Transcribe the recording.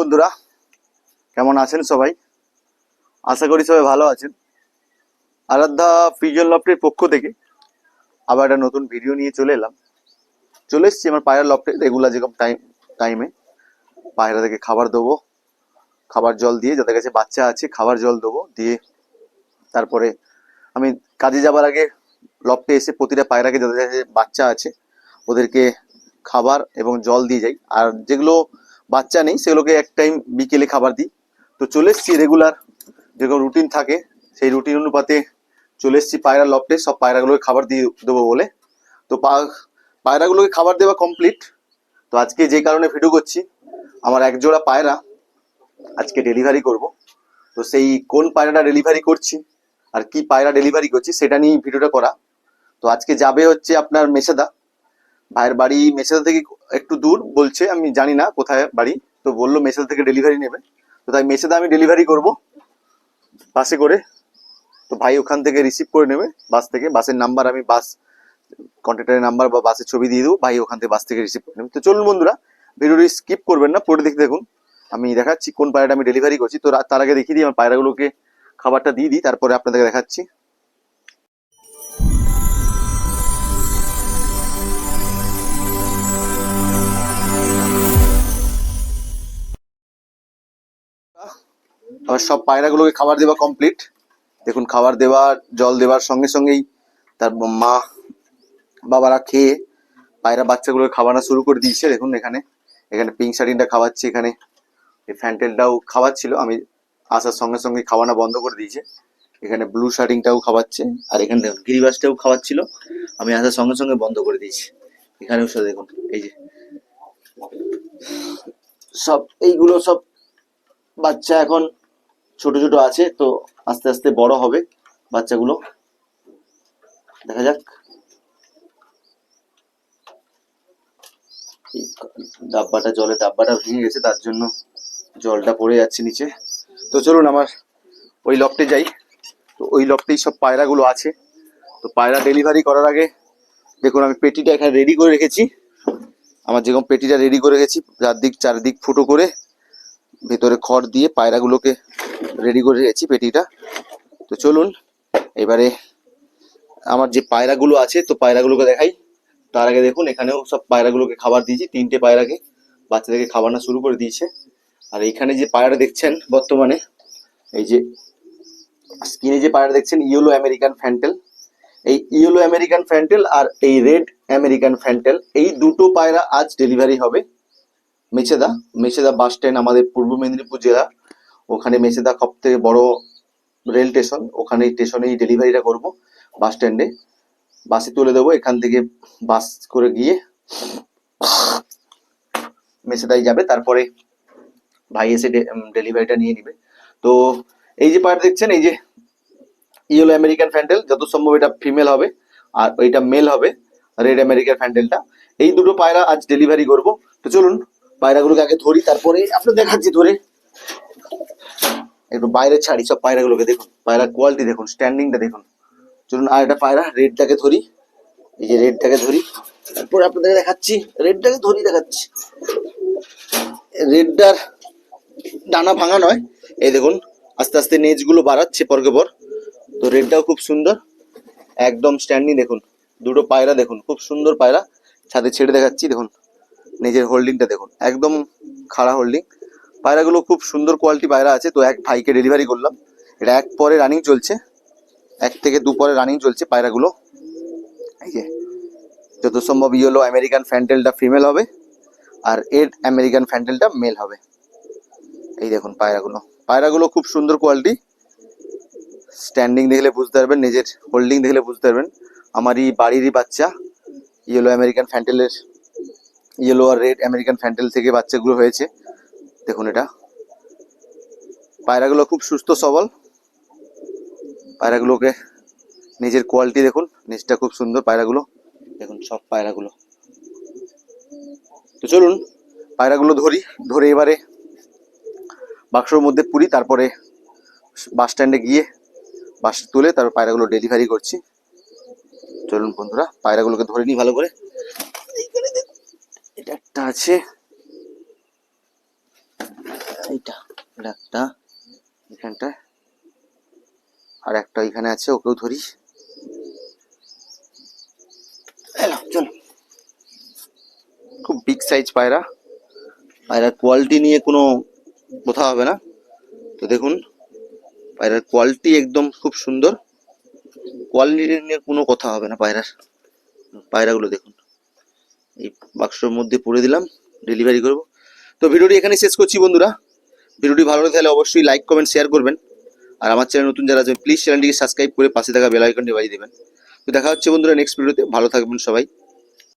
বন্ধুরা, কেমন আছেন সবাই? আশা করি সবাই ভালো আছেন। আরাধ্যা ফিজন লফটের পক্ষ থেকে আবার একটা নতুন ভিডিও নিয়ে চলে এলাম। চলে এসেছি আমার পায়রা লফটে রেগুলার যেরকম টাইম টাইমে পায়রা থেকে খাবার দেবো, খাবার জল দিয়ে, যাদের কাছে বাচ্চা আছে, খাবার জল দেবো, দিয়ে তারপরে আমি কাজে যাবার আগে লফটে এসে প্রতিটা পায়রাকে, যাদের কাছে বাচ্চা আছে, ওদেরকে খাবার এবং জল দিয়ে যাই। আর যেগুলো বাচ্চা নেই সেগুলোকে এক টাইম বিকেলে খাবার দিই। তো চলে এসছি রেগুলার যেরকম রুটিন থাকে, সেই রুটিন অনুপাতে চলে এসছি পায়রা লপটে সব পায়রাগুলোকে খাবার দিয়ে দেবো বলে। তো পায়রাগুলোকে খাবার দেওয়া কমপ্লিট তো আজকে যে কারণে ভিডিও করছি, আমার এক জোড়া পায়রা আজকে ডেলিভারি করব। তো সেই কোন পায়রাটা ডেলিভারি করছি, আর কি পায়রা ডেলিভারি করছি, সেটা নিয়ে ভিডিওটা করা। তো আজকে যাবে হচ্ছে আপনার মেছেদা ভাইয়ের বাড়ি মেছেদা থেকে একটু দূর বলছে, আমি জানি না কোথায় বাড়ি, তো বলল মেছেদা থেকে ডেলিভারি নেবে। তো তাই মেছেদা আমি ডেলিভারি করব, বাসে করে। তো ভাই ওখান থেকে রিসিভ করে নেবে বাস থেকে। বাসের নাম্বার আমি বাস কন্ট্রাক্টরের নাম্বার বা বাসের ছবি দিয়ে দেবো, ভাই ওখান থেকে বাস থেকে রিসিভ করে নেবে। তো চলুন বন্ধুরা ভিডিওটি স্কিপ করবেন না পরে দেখতে দেখুন। আমি দেখাচ্ছি কোন পায়রাটা আমি ডেলিভারি করছি। তো তার আগে দেখিয়ে দিই, আমার পায়রাগুলোকে খাবারটা দিয়ে দিই, তারপরে আপনাদেরকে দেখাচ্ছি। আমার সব পায়রাগুলোকে খাবার দেওয়া কমপ্লিট দেখুন, খাবার দেওয়া জল দেওয়ার সঙ্গে সঙ্গেই তার মা, বাবারা খেয়ে পায়রা বাচ্চাগুলোকে খাওয়ানো শুরু করে দিয়েছে। দেখুন এখানে এখানে পিঙ্ক শার্টিনটা খাওয়াচ্ছে এখানে। এই ফ্যান্টেলটাও খাওয়াচ্ছিল। আমি আসার সঙ্গে সঙ্গে খাওয়ানো বন্ধ করে দিয়েছে। এখানে ব্লু শার্টিংটাও খাওয়াচ্ছে। আর এখানে দেখুন গিরিবাসটাও খাওয়াচ্ছিল। আমি আসার সঙ্গে সঙ্গে বন্ধ করে দিয়েছি। এখানেও সব দেখুন, এই যে সব, এইগুলো সব বাচ্চা এখন ছোট ছোট আছে, তো আস্তে আস্তে বড় হবে বাচ্চাগুলো। দেখা যাক। ডাব্বাটা জলে, ডাব্বাটা ভেঙে গেছে, তার জন্য জলটা পড়ে যাচ্ছে নিচে। তো চলুন আমার ওই লফটে যাই। তো ওই লফটেই সব পায়রাগুলো আছে। তো পায়রা ডেলিভারি করার আগে দেখুন, আমি পেটিটা এখানে রেডি করে রেখেছি। আমার যেরকম পেটিটা রেডি করে রেখেছি, চারদিক চারদিক ফুটো করে ভেতরে খড় দিয়ে পায়রাগুলোকে রেডি করে রেখেছি পেটিটা। তো চলুন, এবারে আমার যে পায়রাগুলো আছে, তো পায়রাগুলোকে দেখাই। তার আগে দেখুন, এখানেও সব পায়রাগুলোকে খাবার দিয়েছি, তিনটে পায়রাকে। বাচ্চাদেরকে খাওয়ানো শুরু করে দিয়েছে। আর এইখানে যে পায়রা দেখছেন বর্তমানে, এই যে স্কিনে যে পায়রা দেখছেন, ইয়েলো আমেরিকান ফ্যান্টেল। এই ইয়েলো আমেরিকান ফ্যান্টেল আর এই রেড আমেরিকান ফ্যান্টেল, এই দুটো পায়রা আজ ডেলিভারি হবে। মেছেদা মেছেদা বাস স্ট্যান্ড আমাদের পূর্ব মেদিনীপুর জেলা। ওখানে মেসেদা সব থেকে বড় রেল স্টেশন। ওখানে স্টেশনেই ডেলিভারিটা করব বাস স্ট্যান্ডে। বাসে তুলে দেবো, এখান থেকে বাস করে গিয়ে মেসেদাই যাবে। তারপরে ভাই এসে ডেলিভারিটা নিয়ে নিবে। তো এই যে পায়রা দেখছেন, এই যে ইয়েলো আমেরিকান ফ্যান্ডেল, যত সম্ভব এটা ফিমেল হবে আর ওইটা মেল হবে রেড আমেরিকান ফ্যান্ডেলটা। এই দুটো পায়রা আজ ডেলিভারি করব। তো চলুন, পায়রাগুলোকে আগে ধরি, তারপরে আপনার দেখাচ্ছি ধরে। একটু বাইরে ছাড়ি, সব পায়রাগুলোকে দেখুন। পায়রা কোয়ালিটি দেখুন স্ট্যান্ডিংটা দেখুন। চলুন আর একটা পায়রা রেডটাকে ধরি। এই যে রেডটাকে ধরি। তারপরে আপনাদের দেখাচ্ছি রেডটাকে ধরি দেখাচ্ছি। রেডটার ডানা ভাঙা নয়। এই দেখুন, আস্তে আস্তে নেজগুলো বাড়াচ্ছে পরকে পর তো রেডটাও খুব সুন্দর। একদম স্ট্যান্ডিং দেখুন। দুটো পায়রা দেখুন, খুব সুন্দর পায়রা। ছাদে ছেড়ে দেখাচ্ছি, দেখুন। নিজের হোল্ডিংটা দেখুন। একদম খাড়া হোল্ডিং পায়রাগুলো খুব সুন্দর কোয়ালিটি পায়রা আছে, তো এক ভাইকে ডেলিভারি করলাম। এটা এক পরে রানিং চলছে, এক থেকে দু পরে রানিং চলছে পায়রাগুলো। এই যে যত সম্ভব ইয়েলো আমেরিকান ফ্যান্টেলটা ফিমেল হবে, আর এড আমেরিকান ফ্যান্টেলটা মেল হবে। এই দেখুন পায়রাগুলো। পায়রাগুলো খুব সুন্দর কোয়ালিটি স্ট্যান্ডিং দেখলে বুঝতে পারবেন, নিজের হোল্ডিং দেখলে বুঝতে পারবেন। আমারই বাড়িরই বাচ্চা ইয়েলো আমেরিকান ফ্যান্টেলের ইয়েলো আর রেড আমেরিকান ফ্যান্টেল থেকে বাচ্চাগুলো হয়েছে। দেখুন এটা। পায়রাগুলো খুব সুস্থ, সবল। পায়রাগুলোকে নিজের কোয়ালিটি দেখুন নিচটা খুব সুন্দর পায়রাগুলো। দেখুন সব পায়রাগুলো। তো চলুন, পায়রাগুলো ধরি, ধরে এবারে বাক্সর মধ্যে পুরি, তারপরে বাস স্ট্যান্ডে গিয়ে বাস তুলে তারপর পায়রাগুলো ডেলিভারি করছি। চলুন বন্ধুরা, পায়রাগুলোকে ধরে নিই ভালো করে। এটা একটা আছে এইটা এটা একটা এখানটা। আর একটা এখানে আছে ওকেও ধরি এলাম, চলো। খুব বিগ সাইজ পায়রা। পায়রার কোয়ালিটি নিয়ে কোনো কথা হবে না। তো দেখুন পায়রার কোয়ালিটি একদম খুব সুন্দর। কোয়ালিটি নিয়ে কোনো কথা হবে না পায়রার। পায়রাগুলো দেখুন। এই বাক্সর মধ্যে পরে দিলাম ডেলিভারি করব। তো ভিডিওটি এখানে শেষ করছি বন্ধুরা। ভিডিওটি ভালো লাগে তাহলে অবশ্যই লাইক কমেন্ট শেয়ার করবেন। আর আমার চ্যানেল নতুন যারা আছে প্লিজ চ্যানেলটিকে সাবস্ক্রাইব করে পাশে থাকা বেল আইকনটি বাজিয়ে দেবেন। তো দেখা হচ্ছে বন্ধুরা নেক্সট ভিডিওতে ভালো থাকবেন সবাই।